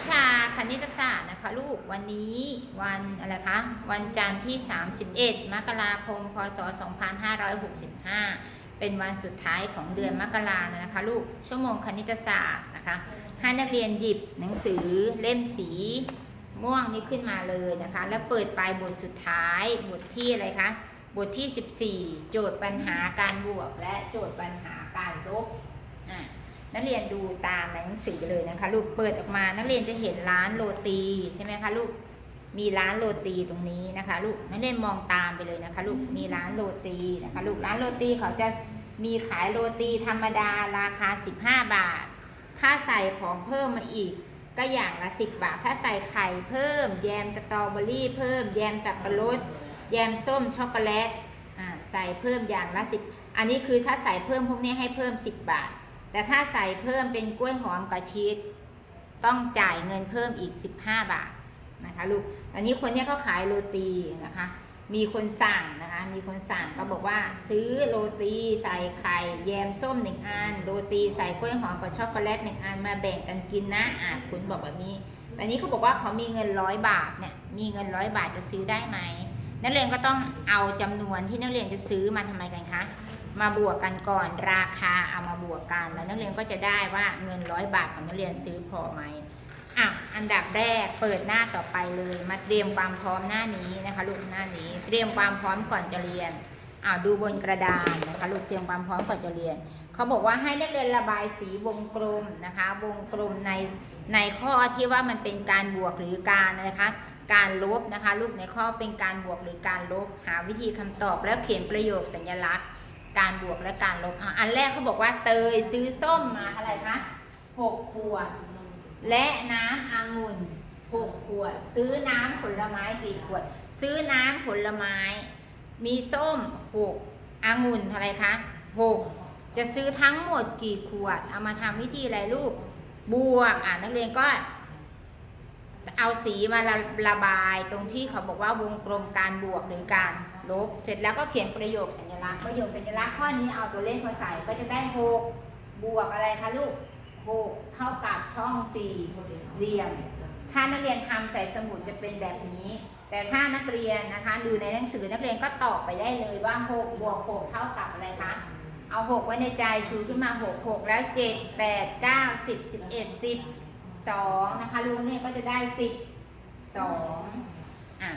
วิชาคณิตศาสตร์นะคะลูกวันนี้วันอะไรคะวันจันทร์ที่ 31 มกราคม พศ 2565 เป็นวันสุดท้ายของเดือนมกรานะคะลูกชั่วโมงคณิตศาสตร์นะคะให้นักเรียนหยิบหนังสือเล่มสีม่วงนี้ขึ้นมาเลยนะคะ แล้วเปิดไปบทสุดท้ายบทที่อะไรคะบทที่ 14 โจทย์ปัญหาการบวกและโจทย์ปัญหาการลบ นักเรียนดูตามในหนังสือเลยนะคะ ลูกเปิดออกมา นักเรียนจะเห็นร้านโรตีใช่ไหมคะลูกมีร้านโรตีตรงนี้นะคะ ลูกนักเรียนมองตามไปเลยนะคะ ลูกมีร้านโรตีนะคะ ลูกร้านโรตีเขาจะมีขายโรตีธรรมดาราคา 15 บาท ถ้าใส่ของเพิ่มมาอีก ก็อย่างละ 10 บาท ถ้าใส่ไข่เพิ่ม แยมสตรอเบอรี่ เพิ่ม แยมจับปะรดแยมส้มช็อกโกแลตใส่เพิ่มอย่างละ 10 อันนี้คือถ้าใส่เพิ่มพวกนี้ให้เพิ่ม 10 บาท แต่ถ้าใส่เพิ่มเป็นกล้วยหอมกับชีสต้องจ่ายเงินเพิ่มอีก 15 บาทนะคะลูก อันนี้คนนี้เขาขายโรตีนะคะ มีคนสั่งนะคะ มีคนสั่งก็บอกว่า ซื้อโรตีใส่ไข่แยมส้มหนึ่งอัน โรตีใส่กล้วยหอมกับช็อกโกแลตหนึ่งอันมาแบ่งกันกินนะอะคุณบอกแบบนี้แต่นี้เขาบอกว่าเขามีเงินร้อยบาทเนี่ย มีเงินร้อยบาทจะซื้อได้ไหมนักเรียนก็ต้องเอาจำนวนที่นักเรียนจะซื้อมาทำไมกันคะ มาบวกกันก่อนราคาเอามาบวกกัน แล้วนักเรียนก็จะได้ว่าเงินร้อยบาทของนักเรียนซื้อพอไหมอะอันดับแรกเปิดหน้าต่อไปเลย มาเตรียมความพร้อมหน้านี้นะคะลูกหน้านี้ เตรียมความพร้อมก่อนจะเรียนอ่าดูบนกระดานนะคะลูกเตรียมความพร้อมก่อนจะเรียนเขาบอกว่าให้นักเรียนระบายสีวงกลมนะคะ วงกลมในในข้อที่ว่ามันเป็นการบวกหรือการนะคะ การลบนะคะ ลูกในข้อเป็นการบวกหรือการลบ หาวิธีคำตอบแล้วเขียนประโยคสัญลักษณ์ การบวกและการลบออันแรกเขาบอกว่าเตยซื้อส้มมาอะไรคะหกขวด และน้ำองุ่นหกขวด ซื้อน้ำผลไม้กี่ขวด ซื้อน้ำผลไม้ มีส้มหกองุ่นอะไรคะหกจะซื้อทั้งหมดกี่ขวด เอามาทำวิธีอะไรลูก บวก อะนักเรียนก็ เอาสีมาระระบายตรงที่เขาบอกว่าวงกลมการบวกหรือการลบ เสร็จแล้วก็เขียนประโยคสัญลักษณ์ประโยคสัญลักษณ์ข้อนี้เอาตัวเลขมาใส่ก็จะได้หกบวกอะไรคะลูกหกเท่ากับช่องสี่เหลี่ยม ถ้านักเรียนทำใส่สมุดจะเป็นแบบนี้ แต่ถ้านักเรียนนะคะดูในหนังสือนักเรียนก็ตอบไปได้เลยว่าหกบวกหกเท่ากับอะไรคะเอาหกไว้ในใจชูขึ้นมาหกหกแล้วเจ็ดแปดเก้าสิบสิบเอ็ดสิบ สองนะคะลูกเนี่ยก็จะได้สิบสองอะ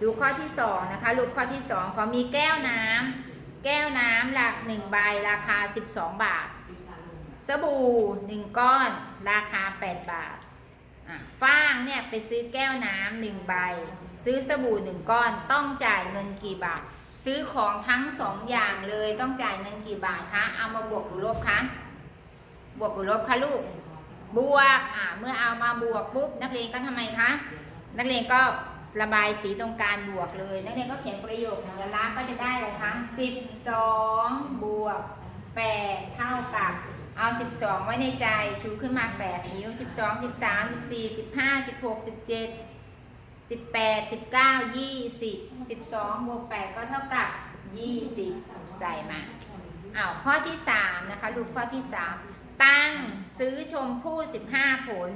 ดูข้อที่สองนะคะลูกข้อที่สองเขามีแก้วน้ำแก้วน้ำหลักหนึ่งใบราคาสิบสองบาท สบู่หนึ่งก้อนราคาแปดบาทอะฟ้างเนี่ยไปซื้อแก้วน้ำหนึ่งใบ ซื้อสบู่หนึ่งก้อนต้องจ่ายเงินกี่บาท ซื้อของทั้งสองอย่างเลยต้องจ่ายเงินกี่บาทคะเอามาบวกหรือลบคะบวกหรือลบคะลูก บวกอ่าเมื่อเอามาบวกปุ๊บนักเรียนก็ทำไมคะ นักเรียนก็ระบายสีตรงการบวกเลย นักเรียนก็เขียนประโยคสัญลักษณ์ก็จะได้เลยคะสิบสองบวกแปดเท่ากับเอาสิบสองไว้ในใจชูขึ้นมาแปดนิ้วสิบสองสิบสามสิบสี่สิบห้าสิบหกสิบเจ็ดสิบแปดสิบเก้ายี่สิบสิบสองบวกแปดก็เท่ากับยี่สิบใส่มาอ้าวข้อที่สามนะคะ ดูข้อที่สาม ตั้งซื้อชมพู่สิบห้าผล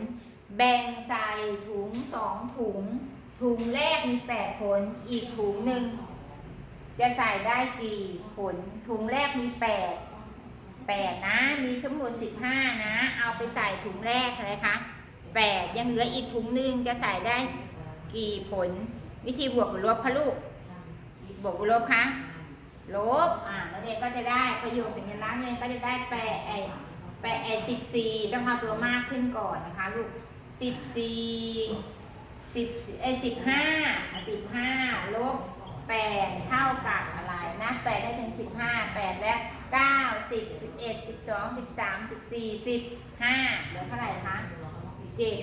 แบ่งใส่ถุงสองถุง ถุงแรกมีแปดผล อีกถุงหนึ่งจะใส่ได้กี่ผล ถุงแรกมีแปดแปดนะ มีสมุดสิบห้านะ เอาไปใส่ถุงแรกเลยคะแปดยังเหลืออีกถุงหนึ่งจะใส่ได้กี่ผล วิธีบวกหรือลบคะลูก บวกหรือลบคะลบ อ่าแล้วเด็กก็จะได้ประโยคสัญลักษณ์เลยก็จะได้แปดไอ แปดสิบสี่ต้องเอาตัวมากขึ้นก่อนนะคะลูกสิบสี่สิบไอสิบห้าสิบห้าลบแปดเท่ากับอะไรนะแปดได้ถึงสิบห้าแปดและเก้าสิบสิบเอ็ดสิบสองสิบสามสิบสี่สิบห้าเหลือเท่าไหร่คะเจ็ด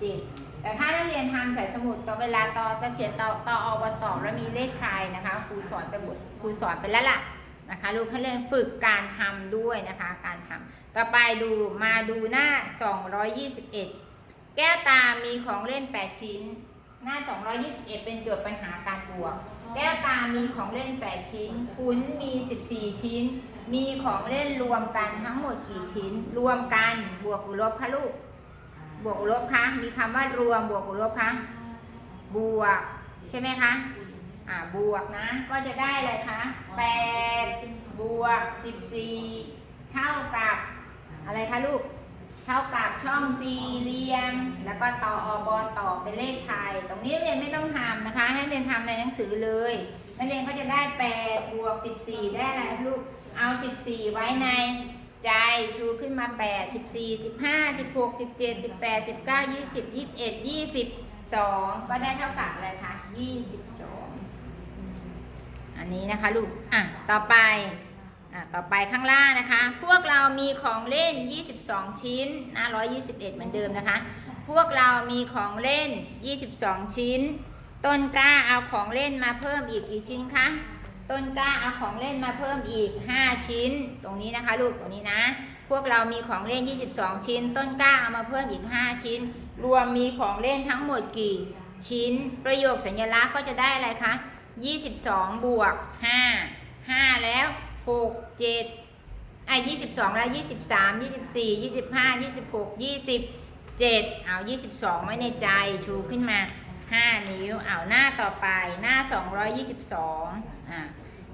เจ็ดแต่ถ้านักเรียนทำใส่สมุดต่อเวลาต่อจะเขียนต่อต่ออวต่อแล้วมีเลขไทยนะคะครูสอนไปหมดครูสอนไปแล้วล่ะ นะคะลูกให้เรียนฝึกการทำด้วยนะคะ การทำต่อไปดูมาดูหน้า 221 แก้วตามีของเล่น 8 ชิ้น หน้า 221 เป็นโจทย์ปัญหาการบวก แก้วตามีของเล่น 8 ชิ้นคุณมี 14 ชิ้น มีของเล่นรวมกันทั้งหมดกี่ชิ้น รวมกันบวกหรือลบคะลูกบบวกลบคะมีคำว่ารวมบวกลบคะบวก ใช่ไหมคะ อ่าบวกนะ ก็จะได้อะไรคะแปดบวกสิบสี่เท่ากับอะไรคะลูก เท่ากับช่องสี่เหลี่ยม แล้วก็ต่ออบอต่อเป็นเลขไทย ตรงนี้เรียนไม่ต้องทำนะคะ ให้เรียนทำในหนังสือเลยนักเรียนก็จะได้แปดบวกสิบสี่ได้อะไรลูก เอาสิบสี่ไว้ในใจชูขึ้นมาแปดสิบสี่สิบห้าสิบหกสิบเจ็ดสิบแปดสิบเก้ายี่สิบยี่สิบเอ็ดยี่สิบสองก็ได้เท่ากับอะไรคะยี่สิบส อันนี้นะคะลูก อะ ต่อไป อะ ต่อไปข้างล่างนะคะ พวกเรามีของเล่น 22 ชิ้นนะ121 เหมือนเดิมนะคะ พวกเรามีของเล่น 22 ชิ้น ต้นกล้าเอาของเล่นมาเพิ่มอีกกี่ชิ้นคะ ต้นกล้าเอาของเล่นมาเพิ่มอีก 5 ชิ้น ตรงนี้นะคะลูก ตรงนี้นะ พวกเรามีของเล่น 22 ชิ้น ต้นกล้าเอามาเพิ่มอีก 5 ชิ้น รวมมีของเล่นทั้งหมดกี่ชิ้น ประโยคสัญลักษณ์ก็จะได้อะไรคะ ยี่สิบสองบวกห้าห้าแล้วหกเจ็ดไอ้ยี่สิบสองแล้วยี่สิบสามยี่สิบสี่ยี่สิบห้ายี่สิบหกยี่สิบเจ็ดเอายี่สิบสองไว้ในใจชูขึ้นมาห้านิ้วเอาหน้าต่อไปหน้าสองร้อยยี่สิบสองอะ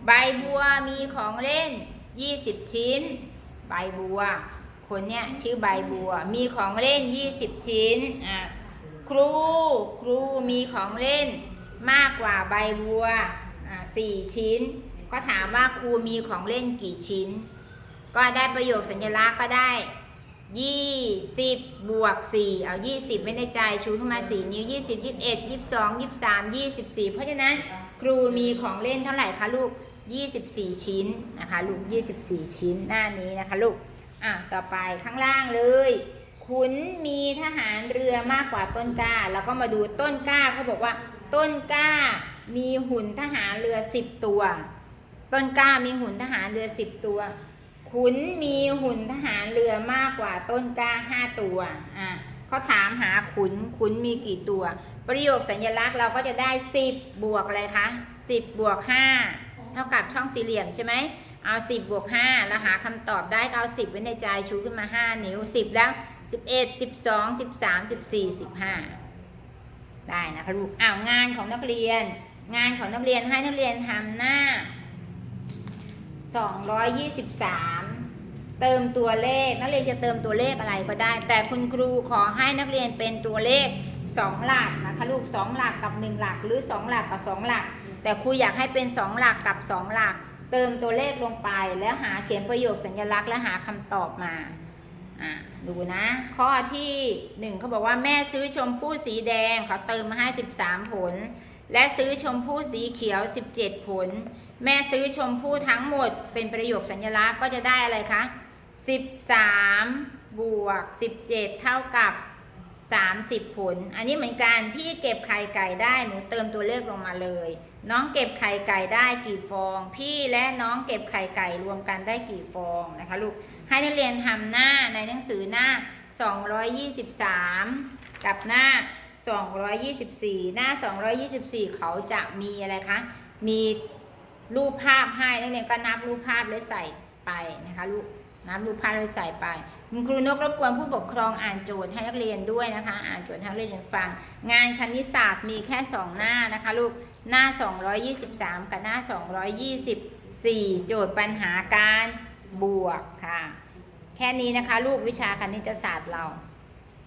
ใบบัวมีของเล่นยี่สิบชิ้น ใบบัว คนเนี้ยชื่อใบบัว มีของเล่นยี่สิบชิ้นอะครูครูมีของเล่น มากกว่าใบบัวอะ4ชิ้น ก็ถามว่าครูมีของเล่นกี่ชิ้น ก็ได้ประโยคสัญลักษณ์ก็ได้20บวก4เอา20ไว้ในใจชูขึ้นมา4นิ้ว20 21 22 23 24เพราะฉะนั้นครูมีของเล่นเท่าไหร่คะลูก24ชิ้นนะคะลูก24ชิ้นหน้านี้นะคะลูกอะต่อไปข้างล่างเลย ขุนมีทหารเรือมากกว่าต้นกล้า แล้วก็มาดูต้นกล้าเขาบอกว่า ต้นกล้ามีหุ่นทหารเรือ10ตัว ต้นกล้ามีหุ่นทหารเรือ10ตัว ขุนมีหุ่นทหารเรือมากกว่าต้นกล้า5ตัวอะเขาถามหาขุนขุนมีกี่ตัว ประโยคสัญลักษณ์เราก็จะได้10บบวกอะไรคะ10บบวก5เท่ากับช่องสี่เหลี่ยมใช่ไหมเอา10บบวก5แล้วหาคำตอบได้เอา10ไว้ในใจชูขึ้นมา5นิ้ว10แล้ว 11 12 13 14 15ได้นะคะลูกอ้าวงานของนักเรียน งานของนักเรียนให้นักเรียนทำหน้า223เติมตัวเลขนักเรียนจะเติมตัวเลขอะไรก็ได้ แต่คุณครูขอให้นักเรียนเป็นตัวเลข2หลักนะคะลูก2หลักกับ1หลัก หรือ2หลักกับ2หลัก แต่ครูอยากให้เป็น2หลักกับ2หลัก เติมตัวเลขลงไปแล้วหาเขียนประโยคสัญลักษณ์และหาคำตอบมา ดูนะ ข้อที่1เขาบอกว่าแม่ซื้อชมพู่สีแดงเขาเติมมาให้13ผล และซื้อชมพู่สีเขียว17ผล แม่ซื้อชมพู่ทั้งหมด เป็นประโยคสัญลักษณ์ก็จะได้อะไรคะ13บวก17เท่ากับ 30 ผล อันนี้เหมือนกันพี่เก็บไข่ไก่ได้หนูเติมตัวเลขลงมาเลย น้องเก็บไข่ไก่ได้กี่ฟอง พี่และน้องเก็บไข่ไก่รวมกันได้กี่ฟองนะคะลูกให้นักเรียนทำหน้าในหนังสือหน้า 223 กับหน้า 224 หน้า 224 เขาจะมีอะไรคะมีรูปภาพให้นักเรียนก็นับรูปภาพเลยใส่ไปนะคะลูกนับรูปภาพเลยใส่ไป คุณครูนกรบกวนผู้ปกครองอ่านโจทย์ให้นักเรียนด้วยนะคะ อ่านโจทย์ให้นักเรียนฟัง งานคณิตศาสตร์มีแค่ 2 หน้านะคะลูกหน้า 223 กับหน้า 224 โจทย์ปัญหาการบวกค่ะ แค่นี้นะคะ ลูกวิชาคณิตศาสตร์เรา